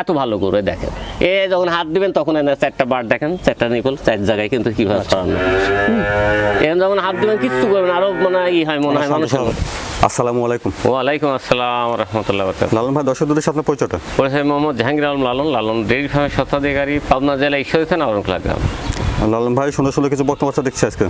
এত ভালো করে দেখেন। এ যখন হাত দিবেন তখন এনে চারটা বার দেখেন চারটা নিপল চার জায়গায় কিন্তু কীভাবে ছড়ানো। এখন যখন হাত দিবেন কিচ্ছু করবেন আরও মানে ই হয় মনে হয় মানুষ। আসসালামু আলাইকুম। ওয়ালাইকুম আসসালাম রহমতুল্লাহ লালন ভাই দর্শকদের সাথে আপনার পরিচয়টা? পরিচয় মোহাম্মদ জাহাঙ্গীর আলম লালন লালন ডেইরি ফার্মের স্বত্বাধিকারী পাবনা জেলা ঈশ্বরী থানা অরণখোলা গ্রাম। লালন ভাই সুন্দর সুন্দর কিছু বর্তমান বাচ্চা দেখছি আজকে।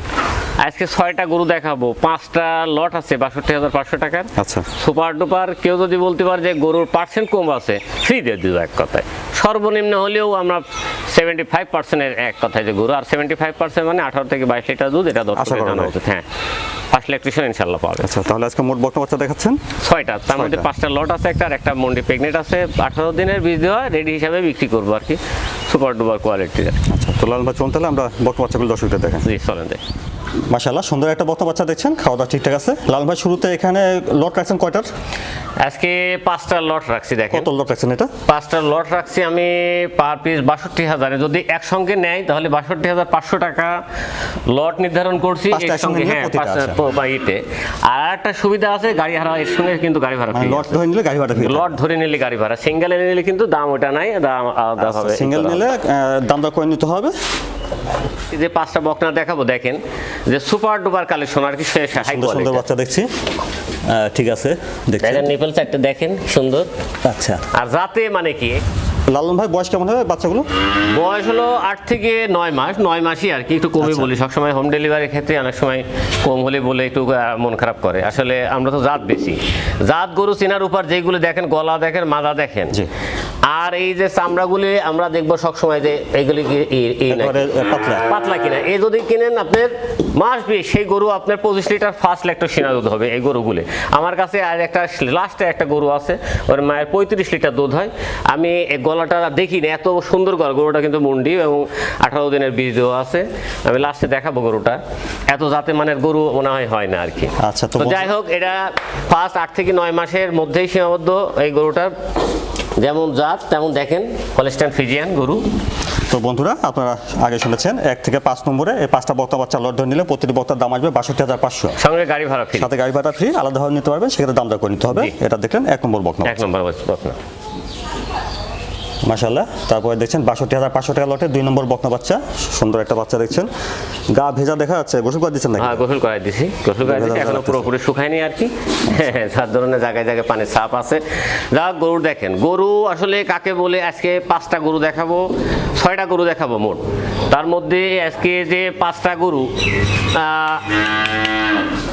আজকে ছয়টা গরু দেখাবো পাঁচটা লট আছে বাষট্টি হাজার পাঁচশো টাকার। আচ্ছা। সুপার ডুপার কেউ যদি বলতে পারে যে গরুর পার্সেন্ট কম আছে ফ্রি দিয়ে দিব এক কথায়। সর্বনিম্ন হলেও আমরা সেভেন্টি ফাইভ পার্সেন্টের এক কথায় যে গরু আর সেভেন্টি ফাইভ পার্সেন্ট মানে আঠারো থেকে বাইশ লিটার দুধ এটা আশা দর্শকের জানা উচিত হ্যাঁ ফার্স্ট ইলেকট্রিশিয়ান ইনশাল্লাহ পাবে আচ্ছা তাহলে আজকে মোট বর্তমান বাচ্চা দেখাচ্ছেন? ছয়টা তার মধ্যে পাঁচটা লট আছে একটা আর একটা মন্ডি প্রেগনেন্ট আছে। আঠারো দিনের বীজ দেওয়া রেডি হিসাবে বিক্রি করব আর কি। সুপার ডুপার কোয়ালিটির আচ্ছা তো লালন ভাই চলুন তাহলে আমরা বর্তমান বাচ্চাগুলো দর্শকদের দেখেন জি চলেন দেখ। মাশাআল্লাহ সুন্দর একটা বর্তমান বাচ্চা দেখছেন খাওয়া দাওয়া ঠিকঠাক আছে। লালন ভাই শুরুতে এখানে লট রাখছেন কয়টার? আজকে পাঁচটা লট রাখছি দেখেন। কত লট রাখছেন এটা? পাঁচটা লট রাখছি আমি পার পিস বাষট্টি হাজারে। যদি একসঙ্গে নেয় তাহলে বাষট্টি হাজার পাঁচশো টাকা লট নির্ধারণ করছি একসঙ্গে একসঙ্গে হ্যাঁ আচ্ছা। ইতে আর একটা সুবিধা আছে গাড়ি ভাড়া এর সঙ্গে কিন্তু গাড়ি ভাড়া মানে লট ধরে নিলে গাড়ি ভাড়া লট ধরে নিলে গাড়ি ভাড়া। সিঙ্গেলে নিলে কিন্তু দাম ওটা নাই দাম আলাদা হবে সিঙ্গেল নিলে দাম দর করে নিতে হবে? এই যে পাঁচটা বকনা দেখাবো দেখেন। যে সুপার ডুপার কালেকশন আর কি শেষ হাই সুন্দর সুন্দর বাচ্চা দেখছি। ঠিক আছে দেখেন নিপল চারটে দেখেন সুন্দর। আচ্ছা। আর যাতে মানে কি? লালন ভাই বয়স কেমন হবে বাচ্চাগুলো? বয়স হলো আট থেকে নয় মাস নয় মাসই আর কি একটু কমই আচ্ছা। বলি। সবসময় হোম ডেলিভারির ক্ষেত্রে অনেক সময় কম হলে বলে একটু মন খারাপ করে। আসলে আমরা তো জাত বেশি। জাত গরু চেনার উপর যেগুলো দেখেন গলা দেখেন মাজা দেখেন জি। আর এই যে চামড়াগুলি আমরা দেখব সবসময় যে এইগুলি পাতলা। পাতলা কিনা। এই যদি কিনেন আপনার মাস বিশ সেই গরু আপনার পঁচিশ লিটার ফার্স্ট লেক্টর সিনা দুধ হবে এই গরুগুলি। আমার কাছে আর একটা লাস্টে একটা গরু আছে ওর মায়ের পঁয়ত্রিশ লিটার দুধ হয়। আমি এই গলাটা দেখি না এত সুন্দর গলা গরুটা কিন্তু মুন্ডি এবং আঠারো দিনের বীজ দেওয়া আছে। আমি লাস্টে দেখাবো গরুটা। এত জাতে মানের গরু মনে হয় হয় না আর কি। আচ্ছা, তো তো যাই হোক এটা ফার্স্ট আট থেকে নয় মাসের মধ্যেই সীমাবদ্ধ এই গরুটার। যেমন জাত তেমন দেখেন হলস্টাইন ফিজিয়ান গরু। তো বন্ধুরা আপনারা আগে শুনেছেন এক থেকে পাঁচ নম্বরে এই পাঁচটা বক্তা বাচ্চা লট ধরে নিলে প্রতিটি বক্তার দাম আসবে বাষট্টি হাজার পাঁচশো। সঙ্গে গাড়ি ভাড়া ফ্রি সাথে গাড়ি ভাড়া ফ্রি আলাদাভাবে নিতে পারবেন সেক্ষেত্রে দাম দর করে নিতে হবে। এটা দেখলেন এক নম্বর বক্তা এক নম্বর বকনা মাশাল্লাহ তারপরে দেখছেন বাষট্টি হাজার পাঁচশো টাকা লটে দুই নম্বর বকনা বাচ্চা। সুন্দর একটা বাচ্চা দেখছেন। গা ভেজা দেখা যাচ্ছে গোসল করে দিচ্ছেন হ্যাঁ গোসল করাই দিছি। গোসল করাই দিছি এখনও পুরোপুরি শুকায়নি আর কি। যার ধরনের জায়গায় জায়গায় পানির চাপ আছে। যা গরু দেখেন। গরু আসলে কাকে বলে আজকে পাঁচটা গরু দেখাবো ছয়টা গরু দেখাবো মোট। তার মধ্যে আজকে যে পাঁচটা গরু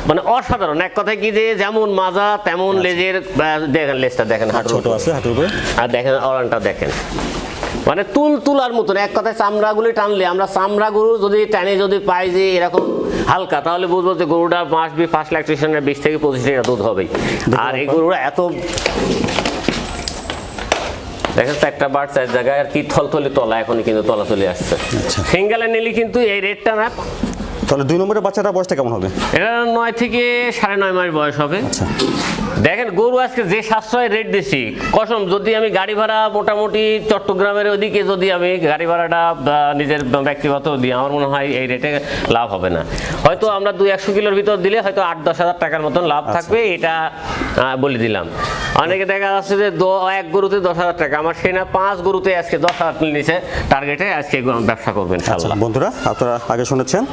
মানে অসাধারণ। এক কথায় কি যে যেমন মাজা তেমন লেজের দেখেন লেজটা দেখেন হাঁটুর ছোট আছে হাঁটুর উপরে? আর দেখেন অরানটা দেখেন। মানে তুল তুলার মতন এক কথায় চামড়াগুলি টানলে আমরা চামড়া গরু যদি টানে যদি পাই যে এরকম হালকা তাহলে বুঝব যে গরুটা মাস বি ফার্স্ট ল্যাকটেশনের বিশ থেকে পঁচিশ লিটার দুধ হবেই আর এই গরুটা এত দেখেন তো একটা বার চার জায়গায় আর কি থলথলি তলা এখনই কিন্তু তলা চলে আসছে। আচ্ছা। সিঙ্গেলে নিলে কিন্তু এই রেটটা না তাহলে দুই নম্বরের বাচ্চাটা বয়সটা কেমন হবে? এটা নয় থেকে সাড়ে নয় মাস বয়স হবে। আচ্ছা। দেখেন গরু আজকে যে সাশ্রয় রেট দিছি কসম যদি আমি গাড়ি ভাড়া মোটামুটি চট্টগ্রামের ওদিকে যদি আমি গাড়ি ভাড়াটা নিজের ব্যক্তিগত দিই আমার মনে হয় এই রেটে লাভ হবে না। হয়তো আমরা দুই একশো কিলোর ভিতর দিলে হয়তো আট দশ হাজার টাকার মতন লাভ থাকবে এটা বলে দিলাম। অনেকে দেখা যাচ্ছে যে এক গরুতে দশ হাজার টাকা আমার সেই না পাঁচ গরুতে আজকে দশ হাজার নিচে টার্গেটে আজকে ব্যবসা করবেন আচ্ছা বন্ধুরা আপনারা আগে শুনেছেন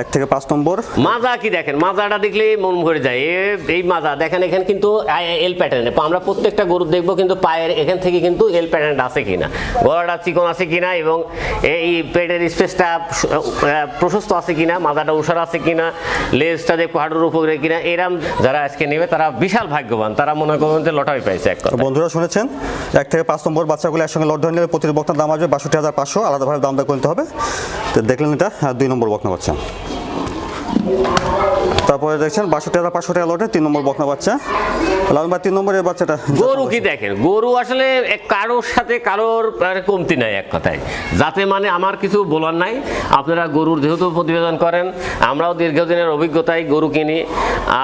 এক থেকে পাঁচ নম্বর। মাজা কি দেখেন? মাজাটা দেখলে মন ভরে যায়। এই মাজা দেখেন এখানে কিন্তু এল প্যাটার্নে আমরা প্রত্যেকটা গরু দেখব কিন্তু পায়ের এখান থেকে কিন্তু এল প্যাটার্ন আছে কিনা। গলাটা চিকন আছে কিনা এবং এই পেটের স্পেসটা প্রশস্ত আছে কিনা, মাথাটা উষার আছে কিনা, লেজটা দেখব হাঁটুর উপরে কিনা, এরম যারা আজকে নেবে, তারা বিশাল ভাগ্যবান। তারা মনে করবেন যে লটারি পাইছে এক বন্ধুরা শুনেছেন, এক থেকে পাঁচ নম্বর বাচ্চাগুলো একসঙ্গে লট ধরে নিলে প্রতিটি বক্তার দাম আসবে বাষট্টি হাজার পাঁচশো, আলাদাভাবে দাম দর করতে হবে। তো দেখলেন এটা দুই নম্বর বকনা বাচ্চা। তারপরে দেখছেন বাষট্টি হাজার পাঁচশো টাকা লটে তিন নম্বর বকনা বাচ্চা। লাল ভাই তিন নম্বরের বাচ্চাটা গরু কি দেখেন গরু আসলে কারোর সাথে কারোর কমতি নাই এক কথায়। যাতে মানে আমার কিছু বলার নাই আপনারা গরুর যেহেতু প্রতিবেদন করেন আমরাও দীর্ঘদিনের অভিজ্ঞতায় গরু কিনি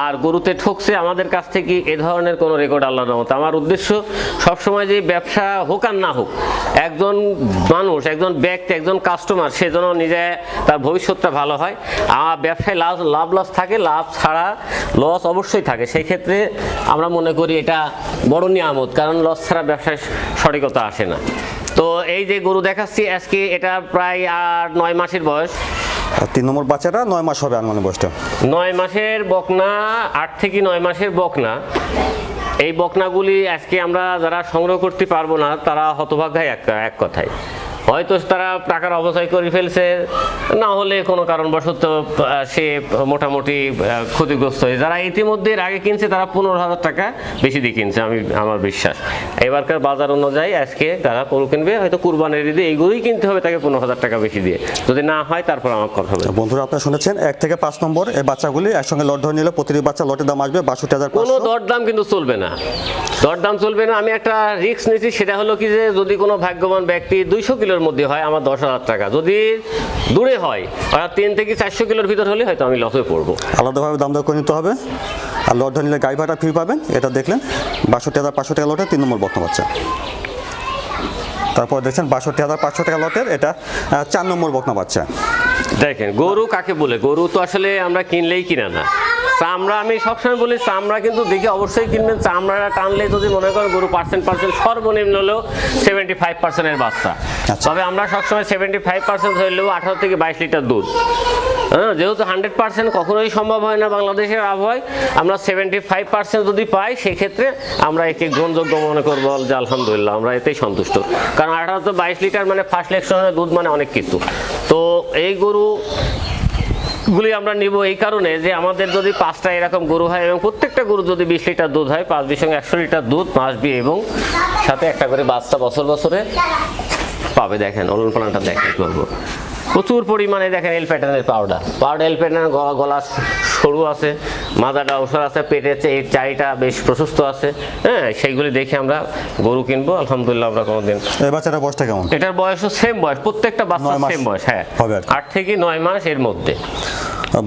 আর গরুতে ঠকছে আমাদের কাছ থেকে এ ধরনের কোনো রেকর্ড আল্লাহর রহমতে। আমার উদ্দেশ্য সবসময় যে ব্যবসা হোক আর না হোক একজন মানুষ একজন ব্যক্তি একজন কাস্টমার সে যেন নিজে তার ভবিষ্যৎটা ভালো হয়। আমার ব্যবসায় লাভ লাভ লস থাকে লাভ লাভ ছাড়া লস অবশ্যই থাকে। সেই ক্ষেত্রে আমরা মনে করি এটা বড় নিয়ামত কারণ লস ছাড়া ব্যবসায় সঠিকতা আসে না। তো এই যে গরু দেখাচ্ছি আজকে এটা প্রায় আর নয় মাসের বয়স। তিন নম্বর বাচ্চাটা নয় মাস হবে আনুমানিক বয়সটা। নয় মাসের বকনা আট থেকে নয় মাসের বকনা। এই বকনাগুলি আজকে আমরা যারা সংগ্রহ করতে পারব না তারা হতভাগ্যায় এক এক কথায়। হয়তো তারা টাকার অবচয় করে ফেলছে না হলে কোনো কারণবশত সে মোটামুটি ক্ষতিগ্রস্ত হয়ে যারা ইতিমধ্যে আগে কিনছে তারা পনেরো হাজার টাকা বেশি দিয়ে কিনছে আমি আমার বিশ্বাস। এবারকার বাজার অনুযায়ী আজকে তারা গরু কিনবে হয়তো কুরবানির ঈদে এইগুলোই কিনতে হবে তাকে পনেরো হাজার টাকা বেশি দিয়ে। যদি না হয় তারপর আমার কথা হবে। বন্ধুরা আপনারা শুনেছেন এক থেকে পাঁচ নম্বর এই বাচ্চাগুলি একসঙ্গে লট ধরে নিলে প্রতিটি বাচ্চা লটের দাম আসবে বাষট্টি হাজার কোনো দরদাম কিন্তু চলবে না। দরদাম চলবে না আমি একটা রিস্ক নিয়েছি সেটা হলো কি যে যদি কোনো ভাগ্যবান ব্যক্তি দুইশো কিলোর মধ্যে হয় আমার দশ হাজার টাকা। যদি দূরে হয় অর্থাৎ তিন থেকে চারশো কিলোর ভিতর হলে হয়তো আমি লসে পড়ব। আলাদাভাবে দাম দর করে নিতে হবে। আর লট ধরে নিলে গাড়ি ভাড়া ফ্রি পাবেন এটা দেখলেন। বাষট্টি হাজার পাঁচশো টাকা লটে তিন নম্বর বর্তমান বাচ্চা। তারপর দেখছেন বাষট্টি হাজার পাঁচশো টাকা লটের এটা চার নম্বর বকনা বাচ্চা। দেখেন গরু কাকে বলে? গরু তো আসলে আমরা কিনলেই কিনা না। চামড়া আমি সবসময় বলি চামড়া কিন্তু দেখে অবশ্যই কিনবেন। চামড়াটা টানলে যদি মনে করেন গরু পার্সেন্ট পার্সেন্ট সর্বনিম্ন হলেও সেভেন্টি ফাইভ পার্সেন্টের বাচ্চা। আচ্ছা। তবে আমরা সবসময় সেভেন্টি ফাইভ পার্সেন্ট হইলেও আঠারো থেকে বাইশ লিটার দুধ। হ্যাঁ যেহেতু হান্ড্রেড পার্সেন্ট কখনোই সম্ভব হয় না বাংলাদেশের আবহাওয়ায় আমরা সেভেন্টি ফাইভ পার্সেন্ট যদি পাই সেক্ষেত্রে আমরা একে গ্রহণযোগ্য মনে করব যে আলহামদুলিল্লাহ আমরা এতেই সন্তুষ্ট। কারণ আঠারো তো বাইশ লিটার মানে ফার্স্ট ইলেকশনের দুধ মানে অনেক কিছু। তো এই গরু গুলি আমরা নিব এই কারণে যে আমাদের যদি পাঁচটা এরকম গরু হয় এবং প্রত্যেকটা গরু যদি বিশ লিটার দুধ হয়, পাঁচ বিশ সঙ্গে একশো লিটার দুধ মাস বিয়ে এবং সাথে একটা করে বাচ্চা বছর বছরে পাবে। দেখেন অলন পালনটা দেখেন বলব। প্রচুর পরিমাণে দেখেন এল প্যাটার্নের পাউডার পাউডার এল প্যাটার্নের গলা গলা সরু আছে। মাথাটা অবসর আছে পেটের এই চারিটা বেশ প্রশস্ত আছে। হ্যাঁ সেইগুলি দেখে আমরা গরু কিনবো আলহামদুলিল্লাহ আমরা কোনোদিন এই বাচ্চাটা বয়সটা কেমন? এটার বয়সও সেম বয়স প্রত্যেকটা বাচ্চা সেম বয়স হ্যাঁ। হবে আর আট থেকে নয় মাস এর মধ্যে।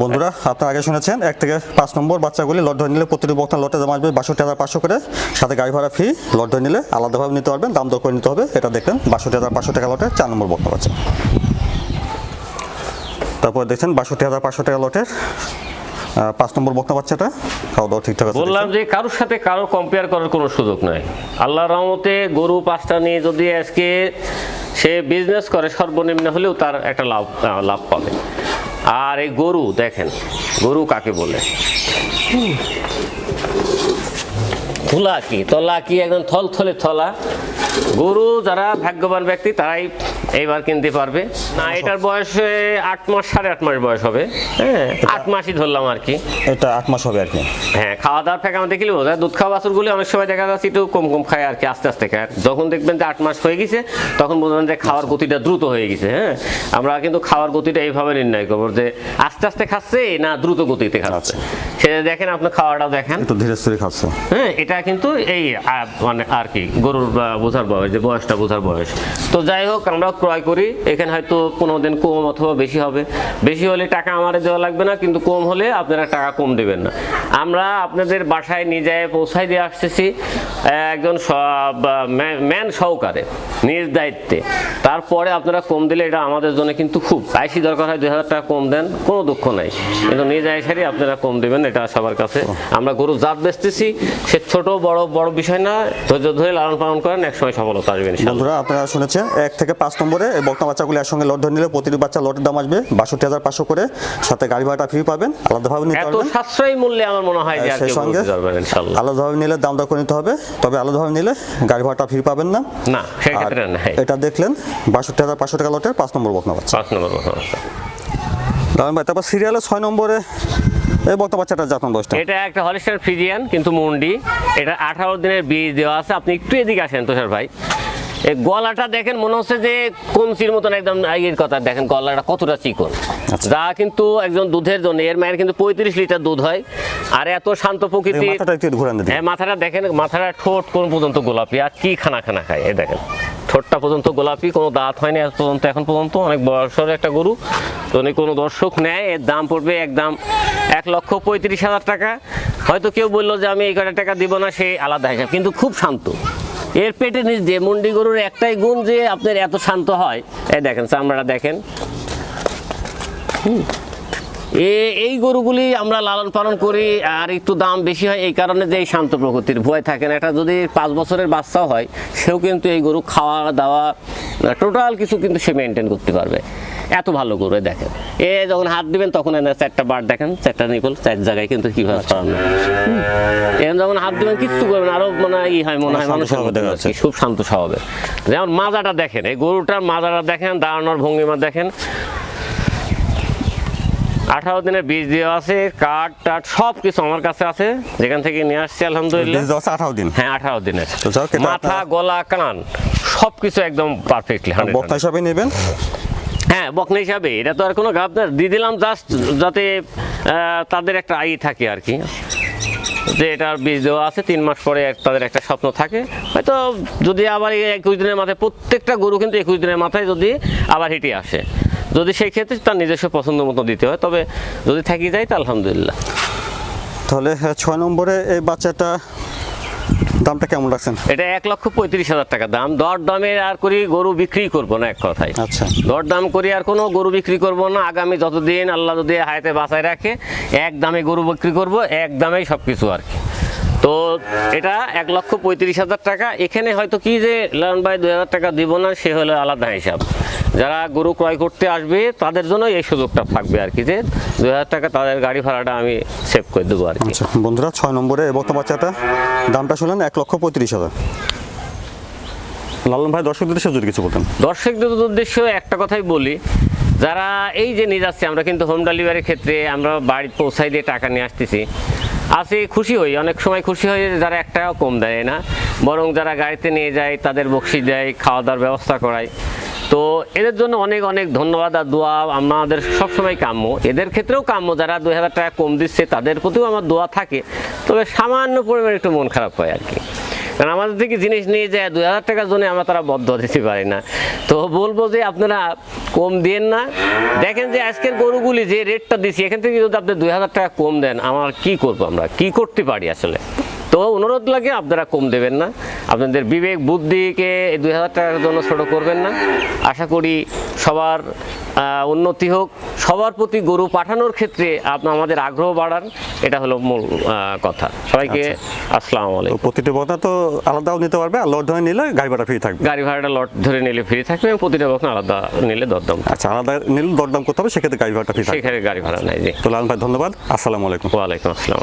বন্ধুরা আপনারা আগে শুনেছেন এক থেকে পাঁচ নম্বর বাচ্চাগুলি লট ধরে নিলে প্রতিটি বক্তা লটে দাম আসবে বাষট্টি হাজার পাঁচশো করে। সাথে গাড়ি ভাড়া ফ্রি লট ধরে নিলে আলাদাভাবে নিতে পারবেন দাম দর করে নিতে হবে এটা দেখলেন বাষট্টি হাজার পাঁচশো টাকা লটের চার নম্বর বক্তা বাচ্চা। তারপর দেখছেন বাষট্টি হাজার পাঁচশো টাকা লটের পাঁচ নম্বর বক্তা বাচ্চাটা? খাওয়া দাওয়া ঠিকঠাক আছে বললাম যে কারোর সাথে কারও কম্পেয়ার করার কোনো সুযোগ নাই। আল্লাহর রহমতে গরু পাঁচটা নিয়ে যদি আজকে সে বিজনেস করে সর্বনিম্ন হলেও তার একটা লাভ লাভ পাবে। আর এই গরু দেখেন গরু কাকে বলে। থুলা কি তলা কি একদম থল থলে থলা। গরু যারা ভাগ্যবান ব্যক্তি তারাই এইবার কিনতে পারবে। না এটার বয়স আট মাস সাড়ে আট মাস বয়স হবে। হ্যাঁ আট মাসই ধরলাম আর কি। এটা আট মাস হবে আর কি। হ্যাঁ খাওয়া দাওয়ার ফেঁকে আমাদের কি বোঝা দুধ খাওয়া বাছুরগুলি অনেক সময় দেখা যাচ্ছে একটু কম কম খায় আর কি আস্তে আস্তে খায়। যখন দেখবেন যে আট মাস হয়ে গেছে তখন বুঝবেন যে খাওয়ার গতিটা দ্রুত হয়ে গেছে হ্যাঁ। আমরা কিন্তু খাওয়ার গতিটা এইভাবে নির্ণয় করব যে আস্তে আস্তে খাচ্ছে না দ্রুত গতিতে খাচ্ছে। সেটা দেখেন আপনি খাওয়াটা দেখেন। একটু ধীরে স্থিরে খাচ্ছে। হ্যাঁ এটা কিন্তু এই মানে আর কি গরুর বোঝার বয়স যে বয়সটা বোঝার বয়স। তো যাই হোক আমরা ক্রয় করি এখানে হয়তো কোনো দিন কম অথবা বেশি হবে। বেশি হলে টাকা আমার দেওয়া লাগবে না কিন্তু কম হলে আপনারা টাকা কম দেবেন না। আমরা আপনাদের বাসায় নিয়ে যায় পৌঁছায় দিয়ে আসতেছি। একজন ম্যান সহকারে নিজ দায়িত্বে। তারপরে আপনারা কম দিলে এটা আমাদের জন্য কিন্তু খুব আইসি দরকার হয় দুই হাজার টাকা কম দেন কোনো দুঃখ নাই। কিন্তু নিজ আইসারই আপনারা কম দেবেন এটা সবার কাছে। আমরা গরু জাত বেচতেছি সে ছোট বড় বড় বিষয় না ধৈর্য ধরে লালন পালন করেন একসময় সফলতা আসবেন। বন্ধুরা আপনারা শুনেছেন এক থেকে পাঁচ নম্বরে এই বক্তা বাচ্চাগুলি একসঙ্গে লট ধরে নিলে প্রতিটি বাচ্চা লটের দাম আসবে বাষট্টি হাজার পাঁচশো করে। সাথে গাড়ি ভাড়াটা ফ্রি পাবেন আলাদাভাবে নিতে এত সাশ্রয়ী মূল্যে আমার মনে হয় যে সেই সঙ্গে আলাদাভাবে নিলে দাম দর করে নিতে হবে। তবে আলাদাভাবে নিলে গাড়ি ভাড়াটা ফ্রি পাবেন না। না সেক্ষেত্রে না এটা দেখলেন বাষট্টি হাজার পাঁচশো টাকা লটের পাঁচ নম্বর বকনা বাচ্চা। পাঁচ নম্বর কথা বাচ্চা। ভাই তারপর সিরিয়ালে ছয় নম্বরে এই বক্তা বাচ্চাটা যাতন বয়সটা? এটা একটা হলিস্টার ফ্রিজিয়ান কিন্তু মুন্ডি। এটা আঠারো দিনের বীজ দেওয়া আছে। আপনি একটু এদিকে আসেন তুষার ভাই। এই গলাটা দেখেন মনে হচ্ছে যে কমসির মতন একদম ইয়ের কথা। দেখেন গলাটা কতটা চিকন। আচ্ছা। যা কিন্তু একজন দুধের জন্য এর মায়ের কিন্তু পঁয়ত্রিশ লিটার দুধ হয়। আর এত শান্ত প্রকৃতি হ্যাঁ মাথাটা দেখেন মাথাটা ঠোঁট কোন পর্যন্ত গোলাপি আর কি খানা খানা খায় এই দেখেন। ঠোঁটটা পর্যন্ত গোলাপি কোনো দাঁত হয়নি আজ পর্যন্ত এখন পর্যন্ত অনেক বয়সের একটা গরু। তো উনি কোনো দর্শক নেয় এর দাম পড়বে একদম এক লক্ষ পঁয়ত্রিশ হাজার টাকা। হয়তো কেউ বলল যে আমি এই কটা টাকা দিব না সে আলাদা হিসাব। কিন্তু খুব শান্ত। এর পেটে নিচ দিয়ে মুন্ডি গরুর একটাই গুণ যে আপনার এত শান্ত হয়। এই দেখেন, চামড়াটা দেখেন। এ- এই গরুগুলি আমরা লালন পালন করি আর একটু দাম বেশি হয় এই কারণে যে এই শান্ত প্রকৃতির ভয় থাকে না। এটা যদি পাঁচ বছরের বাচ্চাও হয়, সেও কিন্তু এই গরু খাওয়া দাওয়া টোটাল কিছু কিন্তু সে মেনটেন করতে পারবে। এত ভালো এই দেখেন। এ যখন হাত দিবেন তখন এনে চারটা বার দেখেন চারটা নিপল চার জায়গায় কিন্তু কীভাবে ছড়ানো। এখন যখন হাত দিবেন কিচ্ছু করবেন আরও মানে ই হয় মনে হয় মানুষের খুব শান্ত স্বভাবের যেমন মাজাটা দেখেন এই গরুটার মাজাটা দেখেন দাঁড়ানোর ভঙ্গিমা দেখেন। আঠারো দিনের বীজ দেওয়া আছে কাঠ টাট সব কিছু আমার কাছে আছে যেখান থেকে নিয়ে আসছি আলহামদুলিল্লাহ। আঠারো দিন? হ্যাঁ আঠারো দিনের। মাথা গলা কান সবকিছু একদম পারফেক্টলি বক্তা হিসাবে নেবেন? হ্যাঁ বকনা হিসাবে এটা তো আর কোনো গাব না দিয়ে দিলাম জাস্ট যাতে তাদের একটা আই থাকে আর কি। যে এটার বীজ দেওয়া আছে তিন মাস পরে তাদের একটা স্বপ্ন থাকে। হয়তো যদি আবার একুশ দিনের মাথায় প্রত্যেকটা গরু কিন্তু একুশ দিনের মাথায় যদি আবার হেঁটে আসে। যদি সেই ক্ষেত্রে তার নিজস্ব পছন্দ মতো দিতে হয় তবে যদি থাকি যায় তা আলহামদুলিল্লাহ। তাহলে হ্যাঁ, ছয় নম্বরে এই বাচ্চাটা দামটা কেমন রাখছেন? এটা এক লক্ষ পঁয়ত্রিশ হাজার টাকা দাম। দর দামে আর করি গরু বিক্রি করব না এক কথায়। আচ্ছা। দর দাম করি আর কোনো গরু বিক্রি করব না। আগামী যতদিন আল্লাহ যদি হায়াতে বাঁচায় রাখে এক দামে গরু বিক্রি করব এক দামেই সব কিছু আর কি। তো এটা এক লক্ষ পঁয়ত্রিশ হাজার টাকা। এখানে হয়তো কি যে লালন ভাই দুই হাজার টাকা দিব না সে হলো আলাদা হিসাব। যারা গরু ক্রয় করতে আসবে তাদের জন্য এই সুযোগটা থাকবে আর কি যে দুই হাজার টাকা তাদের গাড়ি ভাড়াটা আমি সেভ করে দেবো আর কি। আচ্ছা বন্ধুরা ছয় নম্বরে বক্তা বাচ্চাটা। দামটা শুনলেন এক লক্ষ পঁয়ত্রিশ হাজার। লালন ভাই দর্শকদের উদ্দেশ্যে যদি কিছু বলতেন। দর্শকদের উদ্দেশ্য একটা কথাই বলি যারা এই যে নিয়ে যাচ্ছে আমরা কিন্তু হোম ডেলিভারির ক্ষেত্রে আমরা বাড়ি পৌঁছাই দিয়ে টাকা নিয়ে আসতেছি। আসে, খুশি হই। অনেক সময় খুশি হই যারা এক টাকাও কম দেয় না। বরং যারা গাড়িতে নিয়ে যায়, তাদের বকশি দেয় খাওয়া দাওয়ার ব্যবস্থা করায়। তো এদের জন্য অনেক অনেক ধন্যবাদ আর দোয়া আমাদের সবসময় কাম্য। এদের ক্ষেত্রেও কাম্য, যারা দুই হাজার টাকা কম দিচ্ছে, তাদের প্রতিও আমার দোয়া থাকে। তবে সামান্য পরিমাণে একটু মন খারাপ হয় আর কি। কারণ আমাদের থেকে জিনিস নিয়ে যায় দুই হাজার টাকার জন্য আমরা তারা বদ্ধ দিতে পারি না। তো বলব যে আপনারা কম দেন না। দেখেন যে আজকের গরুগুলি যে রেটটা দিচ্ছি এখান থেকে যদি আপনি দুই হাজার টাকা কম দেন, আমার কি করব আমরা? কি করতে পারি আসলে? তো অনুরোধ লাগে আপনারা কম দেবেন না। আপনাদের বিবেক বুদ্ধিকে দুই হাজার টাকার জন্য ছোট করবেন না। আশা করি সবার উন্নতি হোক। সবার প্রতি গরু পাঠানোর ক্ষেত্রে আপনার আমাদের আগ্রহ বাড়ান। এটা হলো মূল কথা। সবাইকে আসসালামু তো আলাইকুম প্রতিটি বক্তা তো আলাদাও নিতে পারবে আর লট ধরে নিলে গাড়ি ভাড়া ফ্রি থাকবে। গাড়ি ভাড়াটা লট ধরে নিলে ফ্রি থাকবে এবং প্রতিটা বকনা আলাদা নিলে দরদাম। আচ্ছা আলাদা নিলে দরদাম করতে হবে সেক্ষেত্রে গাড়ি ভাড়াটা ফ্রি থাকবে। সেখানে গাড়ি ভাড়া নাই জি। তো লালন ভাই ধন্যবাদ। আসসালামু আলাইকুম। ওয়ালাইকুম আসসালাম।